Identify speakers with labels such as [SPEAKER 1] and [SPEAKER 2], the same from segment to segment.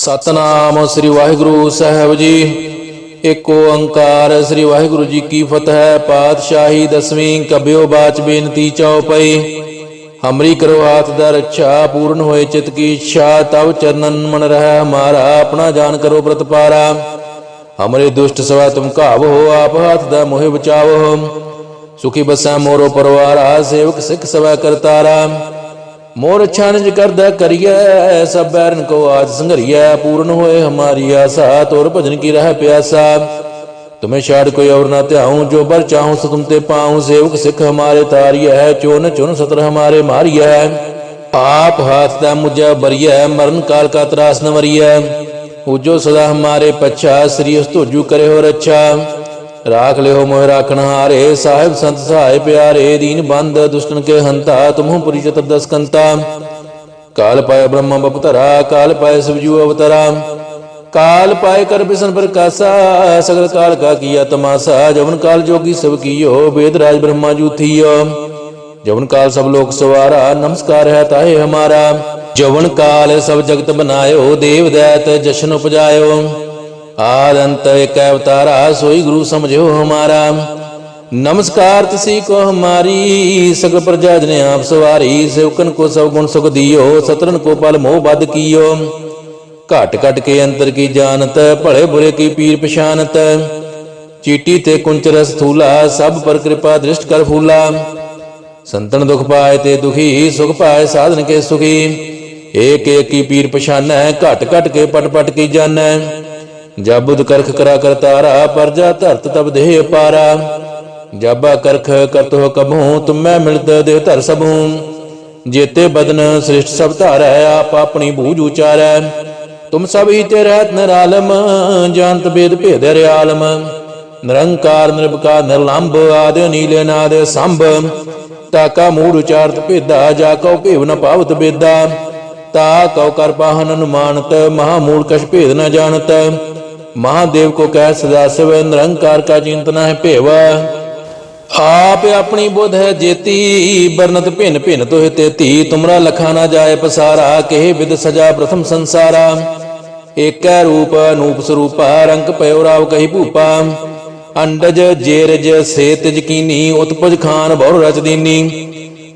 [SPEAKER 1] ਸਤਨਾਮ ਸ੍ਰੀ ਵਾਹਿਗੁਰੂ ਸਾਹਿਬ ਜੀ। ਏਕ ਓੰਕਾਰ ਸ੍ਰੀ ਵਾਹਿਗੁਰੂ ਜੀ ਕੀ ਫਤਿਹ। ਪਾਤਸ਼ਾਹੀ ਦਸਵੀਂ ਕਬਿਓ ਬਾਚ ਬੇਨਤੀ ਚਉਪਈ ਹਮਰੀ ਕਰੋ ਹਾਥ ਦਾ ਰੱਛਾ, ਪੂਰਨ ਹੋਏ ਚਿਤ ਕੀ ਇੱਛਾ, ਤਵ ਚਰਨਨ ਮਨ ਰਹਿ ਹਮਾਰਾ ਆਪਣਾ ਜਾਨ ਕਰੋ ਪ੍ਰਤਪਾਰਾ। ਹਮਰੇ ਦੁਸ਼ਟ ਸਵਾ ਤੁਮ ਕਾਵੋ ਆਪ ਹਾਥ ਦਾ ਮੋਹਿ ਬਚਾਵੋ। ਸੁਖੀ ਬਸਾ ਮੋਰੋ ਪਰਵਾਰਾ, ਸੇਵਕ ਸਿੱਖ ਸਵਾ ਕਰਤਾਰਾ। ਮੋਰ ਛਾਨਜ ਕਰਦਾ ਕਰੀਐ, ਸਭ ਬੈਰਨ ਕੋ ਆਜ ਸੰਘਰੀਐ, ਪੂਰਨ ਹੋਏ ਹਮਾਰੀ ਆਸਾ, ਤੋਰ ਭਜਨ ਕੀ ਰਹਿ ਪਿਆਸਾ। ਤੁਮੇ ਛਾੜ ਕੋਈ ਔਰ ਨਾ ਧਿਆਉ, ਜੋ ਬਰ ਚਾਹੂ ਸੋ ਤੁਮ ਤੇ ਪਾਉ, ਸੇਵਕ ਸਿੱਖ ਹਮਾਰੇ ਤਾਰੀਐ ਚੋਨ ਚੁਨ ਸਤਰ ਹਮਾਰੇ ਮਾਰੀਐ। ਆਪ ਹਾਥ ਦਾ ਮੁਝਾ ਬਰੀਐ, ਮਰਨ ਕਾਲ ਕਾ ਤਰਾਸ ਨ ਮਰੀਐ ਉਜੋ ਸਦਾ ਹਮਾਰੇ ਪਛਾ, ਸ੍ਰੀ ਉਸ ਤੋਜੂ ਕਰੇ ਹੋ ਰੱਛਾ। ਰਾਖ ਲਿਓ ਮੋਹਿ ਰਾਖਣ ਹਾਰੇ, ਸਾਹਿਬ ਸੰਤ ਸਹਾਇ ਪਿਆਰੇ, ਦੀਨ ਬੰਦ ਦੁਸ਼ਟਨ ਕੇ ਹੰਤਾ, ਤੁਮਹੁ ਪਰਿਚਤ ਦਸਕੰਤਾ। ਕਾਲ ਪਾਇ ਬ੍ਰਹਮ ਬਪਤਰਾ, ਕਾਲ ਪਾਇ ਸਬਜੂ ਅਵਤਰਾ। ਕਾਲ ਪਾਇ ਕਰ ਬਿਸਨ ਪ੍ਰਕਾਸ਼ਾ, ਸਗਲ ਕਾਲ ਕਾ ਕੀਆ ਤਮਾਸਾ ਜਵਨ ਕਾਲ ਜੋਗੀ ਸਭ ਕੀਓ, ਵੇਦ ਰਾਜ ਬ੍ਰਹਮਾ ਜੂਥੀਓ ਜਵਨ ਕਾਲ ਸਭ ਲੋਕ ਸਵਾਰਾ, ਨਮਸਕਾਰ ਹੈ ਤਾਹੇ ਹਮਾਰਾ। ਜਵਨ ਕਾਲ ਸਭ ਜਗਤ ਬਨਾਇਓ, ਦੇਵ ਦੈਤ ਜਸ਼ਨ ਉਪਜਾਇਓ। ਆਦ ਅੰਤ ਇਕ ਅਵਤਾਰਾ ਸੋਈ ਗੁਰੂ ਸਮਝਿਓ ਹਮਾਰਾ। ਨਮਸਕਾਰ ਤਸੀ ਕੋ ਹਮਾਰੀ, ਸਗਲ ਪ੍ਰਜਾ ਜਨੇ ਆਪ ਸਵਾਰੀ, ਸੇਵਕਨ ਕੋ ਸਭ ਗੁਣ ਸੁਖ ਦਿਓ, ਸਤਰਨ ਕੋ ਪਲ ਮੋਹ ਬਦ ਕੀਓ। ਘਟ ਘਟ ਕੇ ਅੰਤਰ ਕੀ ਜਾਣਤ, ਭਲੇ ਬੁਰੇ ਕੀ ਪੀਰ ਪਛਾਨਤ। ਚੀਟੀ ਤੇ ਕੁੰਚ ਰਸ ਥੂਲਾ ਸਭ ਪਰ ਕਿਰਪਾ ਦ੍ਰਿਸ਼ਟ ਕਰ ਫੂਲਾ। ਸੰਤਨ ਦੁਖ ਪਾਏ ਤੇ ਦੁਖੀ, ਸੁਖ ਪਾਏ ਸਾਧਨ ਕੇ ਸੁਖੀ। ਏਕ ਏਕ ਕੀ ਪੀਰ ਪਛਾਨੈ, ਘਟ ਘਟ ਕੇ ਪਟ ਪਟ ਕੀ ਜਾਣੈ। ਜਬ ਬੁਧ ਕਰਖ ਕਰਾ ਕਰਤਾਰਾ ਪਰਜਾ ਧਰਤ ਤਬ ਦੇਹ ਪਾਰਾ। ਜਬਾ ਕਰਖ ਕਰਤੋ ਕਬਹੂ ਤੁਮੈ ਮਿਲਤ ਦੇਹ ਧਰ ਸਭੂ ਜੇਤੇ ਬਦਨ ਸ੍ਰਿਸ਼ਟ ਸਭ ਧਾਰੈ, ਆਪ ਆਪਣੀ ਬੂਝ ਉਚਾਰੈ। ਤੁਮ ਸਭ ਹੀ ਤੇ ਰਹਿਤ ਨਿਰਾਲਮ, ਜਾਣਤ ਬੇਦ ਭੇਦ ਰਿਆਲਮ ਨਿਰੰਕਾਰ ਨਿਰਭਕਾਰ ਨਿਰਲੰਭ ਆਦਿ ਨੀਲੇ ਨਾਦ ਸੰਭ। ਤਾਕਾ ਮੂੜ ਉਚਾਰਤ ਭੇਦਾ, ਜਾ ਕਉ ਭੇਵ ਨ ਪਾਵਤ ਬੇਦਾ। ਤਾ ਕਉ ਕਰ ਪਾਹਨ ਅਨੁਮਾਨਤ, ਮਹਾ ਮੂੜ ਕਛ ਭੇਦ ਨ ਜਾਣਤ। ਮਹਾਦੇਵ ਕੋ ਕਹਿ ਸਦਾ ਸਿਵ ਨਿਰੰਕਾਰ ਕਾ ਚਿੰਤਨਾ ਹੈ ਭੇਵ ਆਪ ਆਪਣੀ ਬੁੱਧ ਹੈ ਜੇਤੀ ਬਰਨਤ ਭਿੰਨ ਭਿੰਨ ਤੋਹਿ ਤੇਤੀ ਤੁਮਰਾ ਲਖਾ ਨਾ ਜਾਏ ਪਸਾਰਾ ਕਿਹ ਵਿਦ ਸਜਾ ਪ੍ਰਥਮ ਸੰਸਾਰਾ ਏਕੈ ਰੂਪ ਅਨੂਪ ਸਰੂਪਾ ਰੰਗ ਪਇਓ ਰਾਵ ਕਹੀ ਭੂਪਾ ਅੰਡਜ ਜੇਰਜ ਸੇ ਤਿਜ ਕੀਨੀ ਉਤਪਜ ਖਾਨ ਬਹੁ ਰਚ ਦੀਨੀ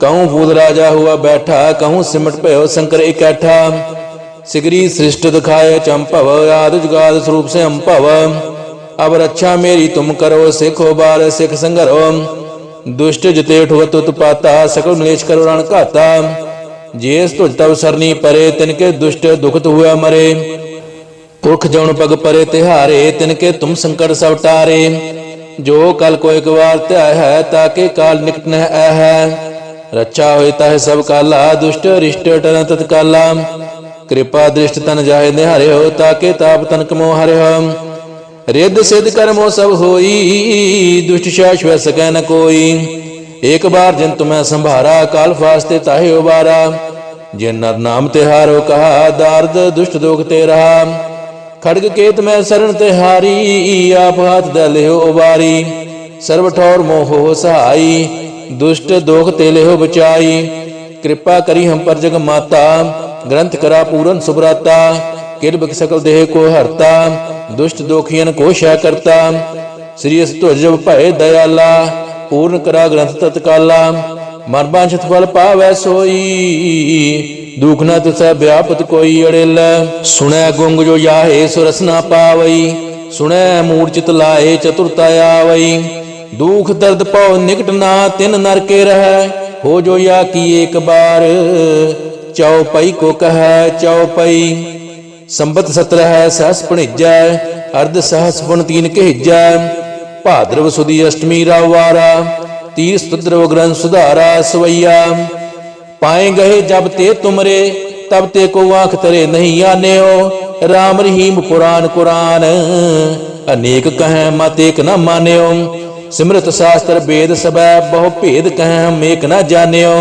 [SPEAKER 1] ਕਹੂੰ ਫੂਲ ਰਾਜਾ ਹੁਆ ਬੈਠਾ ਕਹੂੰ ਸਿਮਟ ਭਇਓ ਸ਼ੰਕਰ सिगरी श्रेष्ठ दुखाय चंपव राध स्वरूप से अम्पव अब रक्षा मेरी तुम करो, सिखो बार सिख संगरो। दुष्ट जिते ठुवत उत्पाता सकल निलेश करो रण काता जेस तुझ तब सरनी परे, तिनके दुष्ट दुखत हुआ मरे। पुरख जौन पग परे, तिहारे, तिनके तुम संकट सब टारे जो कल को एक बार त्या है, ताके काल निकट न है। रक्षा होता है सब काला, दुष्ट रिष्ट टन तत्काला। ਕਿਰਪਾ ਦ੍ਰਿਸ਼ਟ ਤਨ ਜਾਏ ਨਿਹਾਰਿਓ, ਤਾਕੇ ਤਾਪ ਤਨ ਕਮੋ ਹਰਿਓ। ਰਿੱਧ ਸਿੱਧ ਕਰਮੋ ਸਭ ਹੋਈ, ਦੁਸ਼ਟ ਸ਼ਾਸ਼ਵਤ ਸਕੈ ਨ ਕੋਈ। ਏਕ ਬਾਰ ਜਿਨ ਤੁਮੈ ਸੰਭਾਰਾ, ਕਾਲ ਫਾਸਤੇ ਤਾਹਿਓ ਬਾਰਾ ਜਿਨ ਨਰ ਨਾਮ ਤੇ ਹਾਰੋ ਕਹਾ, ਦਰਦ ਦੁਸ਼ਟ ਦੋਖ ਤੇ ਰਹਾ। ਖੜਗ ਕੇਤ ਮੈਂ ਸਰਣ ਤੇ ਹਾਰੀ, ਆਪ ਹੱਥ ਦਾ ਲਿਓ ਉਬਾਰੀ। ਸਰਬ ਠੌਰ ਮੋਹ ਹੋ ਸਹਾਈ, ਦੁਸ਼ਟ ਦੋਖ ਤੇ ਲਿਓ ਬਚਾਈ। ਕਿਰਪਾ ਕਰੀ ਹਮ ਪਰ ਜਗ ਮਾਤਾ ਗ੍ਰੰਥ ਕਰਾ ਪੂਰਨ ਸੁਭਰਾਤਾ ਕਿਰਬਕ ਸਕਲ ਦੇਹ ਕੋ ਹਰਤਾ, ਦੁਸ਼ਟ ਦੋਖੀਆਂ ਕੋ ਸ਼ੈ ਕਰਤਾ। ਸ੍ਰੀ ਅਸ ਤੁਜਬ ਦਇਆਲਾ, ਪੂਰਨ ਕਰਾ ਗ੍ਰੰਥ ਤਤਕਾਲਾ। ਮਨ ਬਾਂਛਤ ਫਲ ਪਾਵੈ ਸੋਈ, ਦੁਖ ਨ ਤਿਸੈ ਵਿਆਪਤ ਕੋਈ ਅੜਿਲ। ਸੁਣੈ ਗੁੰਗ ਜੋ ਜਾਹੇ ਸੁਰਸ ਨਾ ਪਾਵਈ, ਸੁਣੈ ਮੂੜ ਚਿਤ ਲਾਏ ਚਤੁਰਤਾ ਆਵਈ। ਦੁਖ ਦਰਦ ਪਉ ਨਿਕਟ ਨਾ ਤਿਨ ਨਰ ਕੇ ਰਹਿ, ਹੋ ਜੋ ਯਾ ਕੀ ਏਕ ਬਾਰ। ਚਉਪਈ ਕੋ ਕਹੈ ਚਉਪਈ। ਸੰਬਤ ਸਤਰ ਹੈ ਸਹਸ ਭਣਿਜੈ, ਅਰਧ ਸਹਸ ਪੁਨ ਤੀਨ ਕਹਿਜੈ। ਭਾਦਰਵ ਸੁਦੀ ਅਸ਼ਟਮੀ ਰਾਵਾਰਾ ਤੀਰ ਸਤਦਰਵ ਗ੍ਰੰਥ ਸੁਧਾਰਾ ਸਵਈਆ। ਪਾਏ ਗਏ ਜਬ ਤੇ ਤੁਮਰੇ, ਤਬ ਤੇ ਕੋ ਆਂਖ ਤਰੇ ਨਹੀਂ ਆਨਿਓ। RAM ਰਹੀਮ ਪੁਰਾਨ ਕੁਰਾਨ, ਅਨੇਕ ਕਹੈ ਮਤ ਏਕ ਨ ਮਾਨਿਓ। ਸਿਮਰਤ ਸ਼ਾਸਤਰ ਵੇਦ ਸਬੈ ਬਹੁ ਭੇਦ ਕਹੈ ਹਮ ਏਕ ਨ ਜਾਣਿਓ।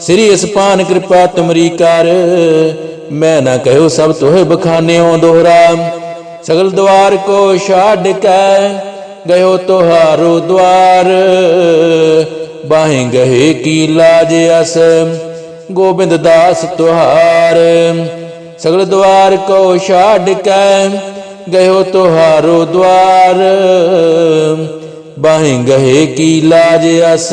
[SPEAKER 1] ਸ੍ਰੀ ਅਸਪਾਨ ਕਿਰਪਾ ਤੁਮਰੀ ਕਰ। ਮੈਂ ਨਾ ਕਹਿਓ ਸਭ ਤੋਹਿ ਬਖਾਨਿਓ ਦੋਹਰਾ। ਸਗਲ ਦਵਾਰ ਕੋ ਛਾੜ ਕੇ, ਗਇਓ ਤੁਹਾਰੋ ਦਵਾਰ। ਬਾਹੇ ਗਏ ਕੀ ਲਾਜ ਅਸ, ਗੋਬਿੰਦ ਦਾਸ ਤੁਹਾਰ। ਸਗਲ ਦਵਾਰ ਕੋ ਛਾੜ ਕੈ, ਗਇਓ ਤੁਹਾਰੋ ਦਵਾਰ। ਬਾਹੇ ਗਏ ਕੀ ਲਾਜ ਅਸ